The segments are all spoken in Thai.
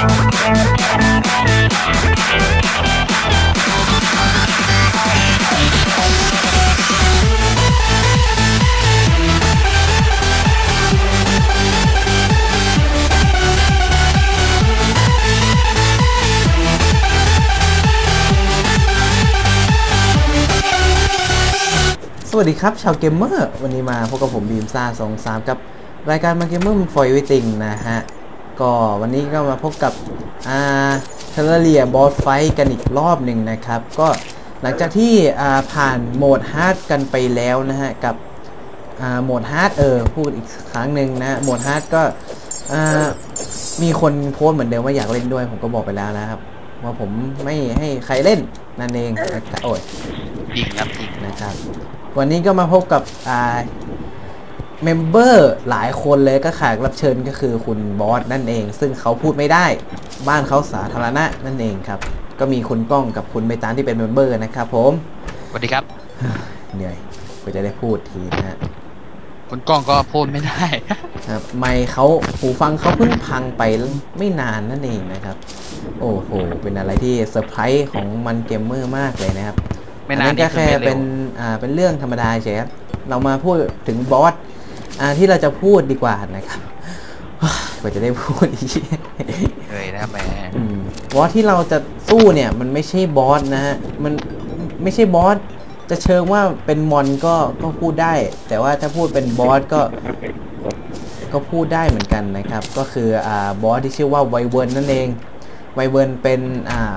สวัสดีครับ ชาวเกมเมอร์ วันนี้มาพบกับผมบีมซ่าสองสามกับ รายการมาเกมเมอร์ฟอยวิติงนะฮะ ก็วันนี้ก็มาพบกับอ่าเทเลเรียบอสไฟกันอีกรอบหนึ่งนะครับ ก็หลังจากที่อ่าผ่านโหมดฮาร์ดกันไปแล้วนะฮะ กับอ่าโหมดฮาร์ดเออพูดอีกครั้งหนึ่งนะโหมดฮาร์ดก็อ่ามีคนโพสต์เหมือนเดิมว่าอยากเล่นด้วย ผมก็บอกไปแล้วนะครับว่าผมไม่ให้ใครเล่นนั่นเองนะครับโอ้ยจริงครับจริงนะครับ วันนี้ก็มาพบกับอ่า เมมเบอร์หลายคนเลยก็แขกรับเชิญก็คือคุณบอสนั่นเอง ซึ่งเขาพูดไม่ได้ บ้านเขาสาธารณะนั่นเองครับ ก็มีคุณก้องกับคุณใบตานที่เป็นเมมเบอร์นะครับผมสวัสดีครับ เหนื่อยกว่าจะได้พูดทีนะฮะคุณก้องก็พูดไม่ได้ ครับไม่เขาหูฟังเขาเพิ่งพังไปไม่นานนั่นเองนะครับ โอ้โห เป็นอะไรที่เซอร์ไพรส์ของมันเกมเมอร์มากเลยนะครับไม่นานอัก็นี่คือแค่ไม่เร็วเป็นอ่าเป็นเรื่องธรรมดาเฉยครับเรามาพูดถึงบอสอ่า ที่เราจะพูดดีกว่านะครับกว่าจะได้พูดอีกเลยนะครับแหมอืมบอสที่เราจะสู้เนี่ยมันไม่ใช่บอสนะฮะมันไม่ใช่บอสจะเชิงว่าเป็นมอนก็ก็พูดได้ แต่ว่าถ้าพูดเป็นบอสก็ก็พูดได้เหมือนกันนะครับ ก็คืออ่าบอสที่ชื่อว่าไวเวิร์นนั่นเองไวเวิร์นเป็นอ่า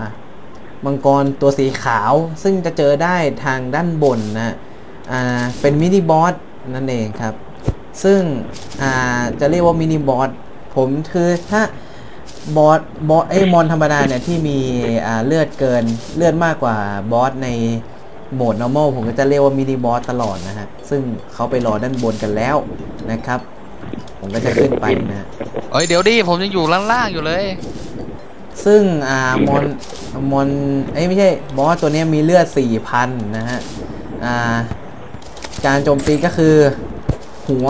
มังกรตัวสีขาว ซึ่งจะเจอได้ทางด้านบนนะอ่าเป็นมินิบอสนั่นเองครับ ซึ่งอ่าจะเรียกว่ามินิบอสผมคือถ้าบอสบอสไอ้มอนธรรมดาเนี่ยที่มีอ่าเลือดเกินเลือดมากกว่าบอสในโหมด normal ผมก็จะเรียกว่ามินิบอสตลอดนะฮะ ซึ่งเขาไปรอด้านบนกันแล้วนะครับ ผมก็จะขึ้นไปนะฮะเอ้ยเดี๋ยวดิผมยังอยู่ล่างๆอยู่เลย ซึ่งอ่ามอนมอนเอ้ยไม่ใช่บอสตัวเนี้ยมีเลือด4,000นะฮะอ่าการโจมตีก็คือ หัว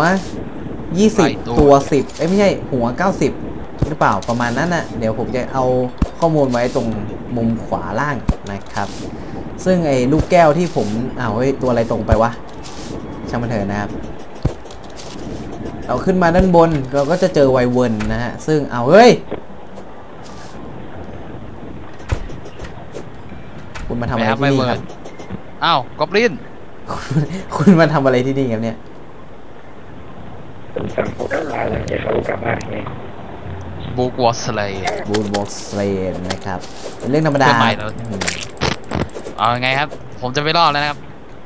หลายตัว 20 ตัว 10 เอ้ยไม่ใช่หัว 90 หรือเปล่าประมาณนั้นน่ะเดี๋ยวผมจะเอาข้อมูลไว้ตรงมุมขวาล่างนะครับ ซึ่งไอ้ลูกแก้วที่ผมอ้าวเฮ้ยตัวอะไรตรงไปวะช่างมันเถอะนะครับเราขึ้นมาด้านบนเราก็จะเจอไวเวิร์นนะฮะซึ่งเอาเฮ้ยคุณมาทำอะไรไปครับที่นี่ไปเวิคร์รับนอ้าวกอบลินคุณคุณมาทำอะไรที่นี่ครับเนี่ย ผมสั่งพวอะไรจะเขากลับบ้านไงบูกวอสเลยบูนบ็อกซ์เลนนะครับเป็นเรื่องธรรมดา เรื่องใหม่แล้วอืมเอาไงครับ ผมจะไปรอดแล้วนะครับ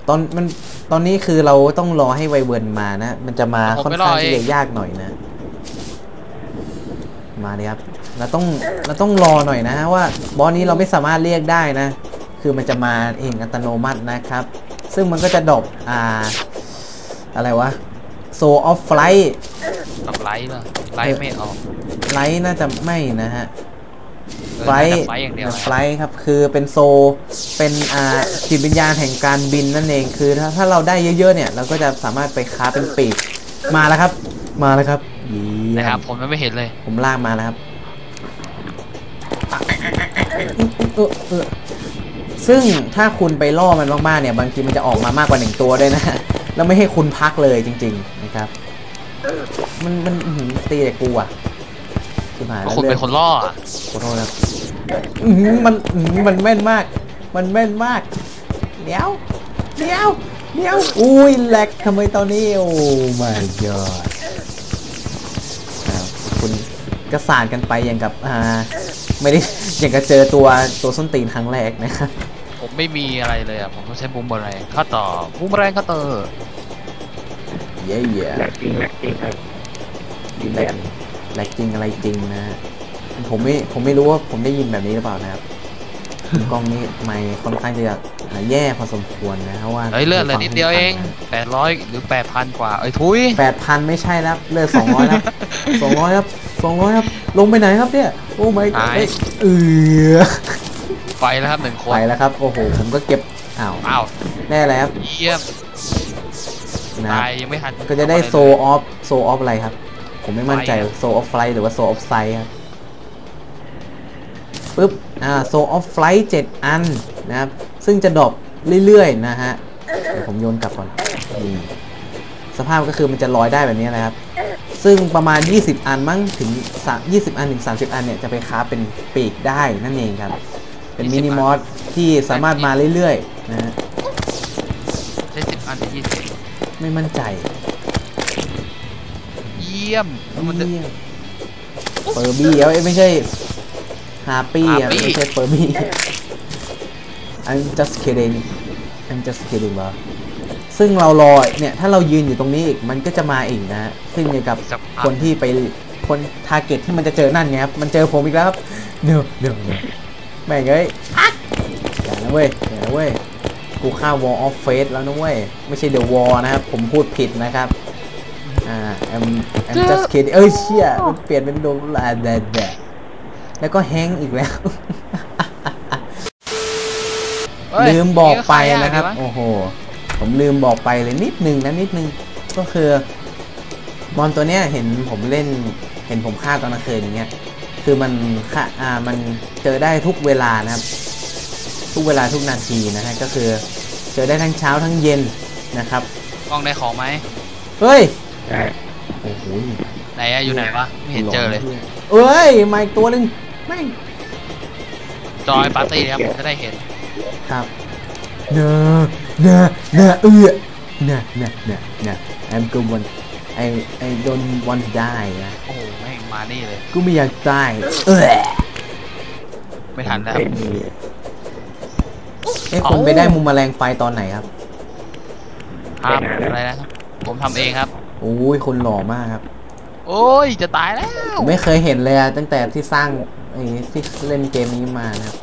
ตอนมันตอนนี้คือเราต้องรอให้ไวเวิร์นมานะ มันจะมาผมค่อนไม่รอข้างที่จะยากหน่อยนะ มาเลยครับเราต้องเราต้องรอหน่อยนะว่าบอสนี้เราไม่สามารถเรียกได้นะ คือมันจะมาเองอัตโนมัตินะครับ ซึ่งมันก็จะดรอปอ่า อะไรวะ โซออฟไฟกับไลท์ป่ะไลท์ไม่ออกไลท์น่าจะไม่นะฮะเออไฟน่าจะไฟอย่างเดียวไฟครับคือเป็นโซ เป็นอ่าจิตวิญญาณแห่งการบินนั่นเองคือถ้าถ้าเราได้เยอะๆเนี่ยเราก็จะสามารถไปค้าเป็นปีกมาแล้วครับ มาแล้วครับเยี่ยมนะครับผมยังไม่เห็นเลย ผมลากมาแล้วครับเออเออซึ่งถ้าคุณไปล่อมันมากๆเนี่ย บางทีมันจะออกมามากกว่าหนึ่งตัวด้วยนะ แล้วไม่ให้คุณพักเลยจริง ๆ นะครับ มันมันอื้อหือตีแต่กูอะชิบหายก็แล้วคุณเป็นลือดคนล่ออะขอโทษครับอื้อหือมันอื้อหือมันแม่นมาก มันแม่นมาก เดี๋ยว เดี๋ยว เดี๋ยว อุ้ยแหลกทำไมตอนนี้ โอ้ my god อ้าวคุณกระสานกันไปอย่างกับอ่าไม่ได้อย่างกับเจอตัวตัวส้นตีนครั้งแรกนะครับผม ไม่มีอะไรเลยอะผมต้องใช้บูมเบอร์แรงข้าต่อบูมเบอร์แรงข้าเตอร์เย่เย่แหลกจริงแหลกจริงครับดีแลนด์แหลกจริงอะไรจริงนะผมไม่ผมไม่รู้ว่าผมได้ยินแบบนี้หรือเปล่านะครับกล้องนี้ไม่ค่อนข้างจะแย่พอสมควรนะเพราะว่าเฮ้ยเลือดเหลือนิดเดียวเองแปดร้อยหรือแปดพันกว่าเอ้ยทุยแปดพันไม่ใช่แล้วเลือดสองร้อยครับสองร้อยครับสองร้อยครับลงไปไหนครับเนี่ยโอ้ไม่ตายเออ ไปแล้วครับหนึ่งคน ไปแล้วครับ โอ้โห ผมก็เก็บ อ้าว อ้าว แน่แล้วครับเยี่ยมนะคตารับยยังไม่ทัน ก็จะได้โซทำอออฟ โซออฟอะไรครับ ผมไม่มั่นใจไฟอะโซออฟไฟหรือว่าโซออฟไซครับปุ๊บ อ่า โซออฟไฟล์7อันนะครับ ซึ่งจะดรอปเรื่อยๆ นะฮะ เดี๋ยวผมโยนกลับก่อนนี่สภาพก็คือมันจะลอยได้แบบนี้นะครับ ซึ่งประมาณ 20 อันมั้งถึง3 20 อันถึง 30 อันเนี่ยจะไปค้าเป็นปีกได้นั่นเองครับ เป็นมินิมอสที่สามารถมาเรื่อยๆนะฮะใช้สิบอันหรือยี่สิบไม่มั่นใจ เยี่ยมแล้วมันจะ เยี่ยมเฟอร์บี้เอ้ยไม่ใช่ฮาปี้อะ Harpy ไม่ใช่เฟอร์บี้ I'm just kidding I'm just kidding บอซึ่งเรารอเนี่ย ถ้าเรายืนอยู่ตรงนี้อีก มันก็จะมาอีกนะฮะซึ่งเกี่ยวกับสักพัก คนที่ไปคนทาร์เก็ตที่มันจะเจอนั่นไงครับ มันเจอผมอีกแล้วครับเดี๋ยวเดี๋ยวเดี๋ยว แม่งเอ้ยอย่านะเว้ยอย่านะเว้ยกูฆ่า Wall of Fate แล้วนะเว้ย ไม่ใช่ The Wall นะครับ ผมพูดผิดนะครับอ่า I'm I'm just kidding เอ้ยเชี่ยมันเปลี่ยนเป็นโดนลาแดดแดดแล้วก็แฮงอีกแล้วเอ้ยลืมบอกไปนะครับนี่ก็ขายยากดีวโอ้โห ผมลืมบอกไปเลยนิดนึงนะนิดนึง ก็คือมอนตัวเนี้ยเห็นผมเล่น เห็นผมฆ่าตอนกลางคืนอย่างเงี้ย คือมันฆ่าอ่ามันเจอได้ทุกเวลานะครับ ทุกเวลาทุกนาทีนะฮะก็คือเจอได้ทั้งเช้าทั้งเย็นนะครับกล้องได้ของไหมเฮ้ยได้โอ้โหไหนอะอยู่ไหนวะไม่เห็นเจอเลยเอ้ยมาอีกตัวหนึงแม่งจอยปาร์ตี้ครับผมจะได้เห็นครับเนอะเนอะเนอะเอื้อเนอะเนอะเนอะเนอะ I'm good one I I don't want to die นะโอ้โหแม่งมานี่เลย กูไม่อยากตายเออไม่ทันแล้วเป็นมีเอ้คุณเอ้าไปได้มุมแมลงไฟตอนไหนครับ ครับอะไรนะครับ ผมทำเองครับโอ้ยคนหล่อมากครับ โอ้ยจะตายแล้วผมไม่เคยเห็นเลยอะตั้งแต่ที่สร้างไอ้ที่เล่นเกมนี้มานะครับ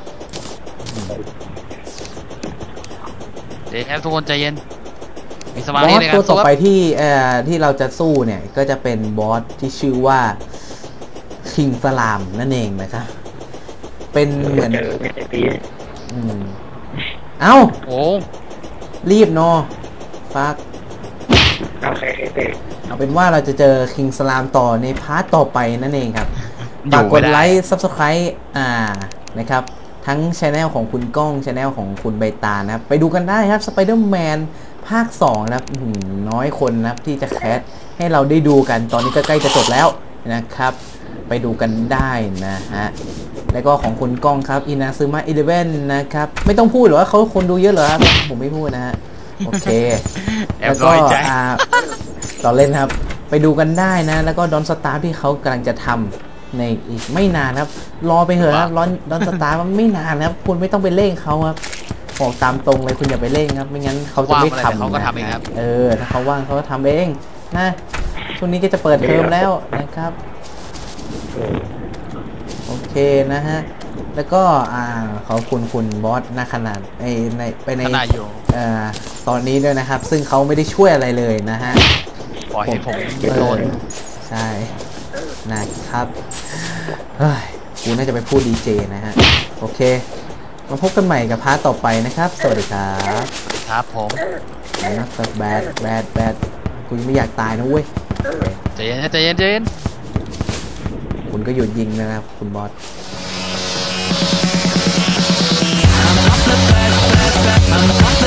เดี๋ยวครับทุกคนใจเย็นมีสบมาอธิสในกาตัวรต่สู้อครับไปที่เอ่อที่เราจะสู้เนี่ยก็จะเป็นบอสที่ชื่อว่า คิงสลามนั่นเองนะครับ เป็นเหมือนเดิมอืมเอ้าโอ้รีบเนอะฟักเอาคเอาเป็นว่าเราจะเจอคิงสลามต่อในพาร์ทต่อไปนั่นเองครับฝากกดไลค์ Subscribe อ่านะครับ ทั้งช anel ของคุณก้องช anel ของคุณใบตานะครับ ไปดูกันได้ครับ Spider-Man ภาค 2 นะครับน้อยคนนะครับที่จะแคสให้เราได้ดูกันตอนนี้ก็ใกล้จะจบแล้วนะครับ ไปดูกันได้นะฮะ แล้วก็ของคุณก้องครับอินาซึมะ11นะครับ ไม่ต้องพูดหรอว่าเขาคนดูเยอะเหรอครับ ผมไม่พูดนะฮะ โอเคแอบแล้วน้ก็อยใจอ่าต่อเล่นครับ ไปดูกันได้นะ แล้วก็ดอนสตาร์ที่เขากำลังจะทำในอีกไม่นานครับ รอไปเถอะครับรอนดอนสตาร์มันไม่นานนะครับคุณไม่ต้องไปเร่งเขาครับบอกตามตรงเลยคุณอย่าไปเร่งครับ ไม่งั้นเขาจะไม่ว่างเมื่อไหร่ทำเขาก็นะทำเองครับ เออ ถ้าเขาว่างเขาก็ทำเองนะช่วงนี้ก็จะเปิดเทอมแล้วนะครับ โอเคนะฮะ แล้วก็อ่าขอบคุณคุณบอสนาขนาดในในไปในขนาดอยู่ เอ่อตอนนี้ด้วยนะครับ ซึ่งเขาไม่ได้ช่วยอะไรเลยนะฮะปล่อยให้ผมเอโดอนใช่นะครับเฮ้ยกูน่าจะไปพูดดีเจนะฮะ โอเค มาพบกันใหม่กับพาร์ทต่อไปนะครับ สวัสดีครับครับผมนะแบดแบดแบดกูยังไม่อยากตายนะเว้ยโอเคใจเย็นนะใจเย็นใจเย็น คุณก็หยุดยิงนะครับคุณบอส I'm